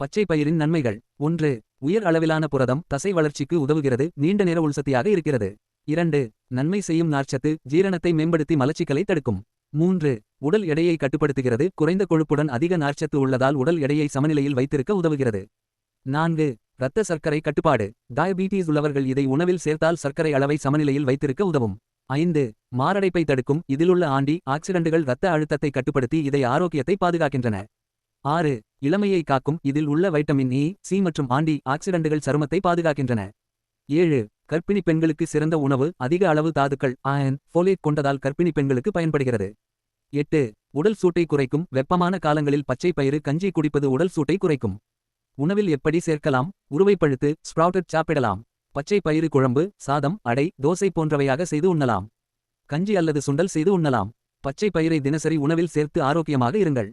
பச்சை பயிரின் நன்மைகள். ஒன்று உயர் அளவிலான புரதம் தசை வளர்ச்சிக்கு உதவுகிறது நீண்ட நேர உள்சக்தியாக இருக்கிறது. இரண்டு நன்மை செய்யும் நார்ச்சத்து ஜீரணத்தை மேம்படுத்தி மலச்சிக்கலை தடுக்கும். மூன்று உடல் எடையை கட்டுப்படுத்துகிறது குறைந்த கொழுப்புடன் அதிக நார்ச்சத்து உள்ளதால் உடல் எடையை சமநிலையில் வைத்திருக்க உதவுகிறது. நான்கு இரத்த சர்க்கரை கட்டுப்பாடு. டயபீட்டீஸ் உள்ளவர்கள் இதை உணவில் சேர்த்தால் சர்க்கரை அளவை சமநிலையில் வைத்திருக்க உதவும். ஐந்து மாரடைப்பை தடுக்கும். இதிலுள்ள ஆண்டி ஆக்சிடென்ட்டுகள் இரத்த அழுத்தத்தை கட்டுப்படுத்தி இதை ஆரோக்கியத்தை பாதுகாக்கின்றன. ஆறு இளமையை காக்கும் இதில் உள்ள வைட்டமின் இ சி மற்றும் ஆண்டி ஆக்சிடென்ட்கள் சருமத்தை பாதுகாக்கின்றன. ஏழு கர்ப்பிணி பெண்களுக்கு சிறந்த உணவு அதிக அளவு தாதுக்கள் ஆயன் ஃபோலேட் கொண்டதால் கர்ப்பிணி பெண்களுக்கு பயன்படுகிறது. எட்டு உடல் சூட்டை குறைக்கும் வெப்பமான காலங்களில் பச்சை பயிறு கஞ்சி குடிப்பது உடல் சூட்டை குறைக்கும். உணவில் எப்படி சேர்க்கலாம்? உருவைப்பழுத்து ஸ்ப்ரவுட்டட் சாப்பிடலாம். பச்சை பயிறு குழம்பு சாதம் அடை தோசை போன்றவையாக செய்து உண்ணலாம். கஞ்சி அல்லது சுண்டல் செய்து உண்ணலாம். பச்சை பயிரை தினசரி உணவில் சேர்த்து ஆரோக்கியமாக இருங்கள்.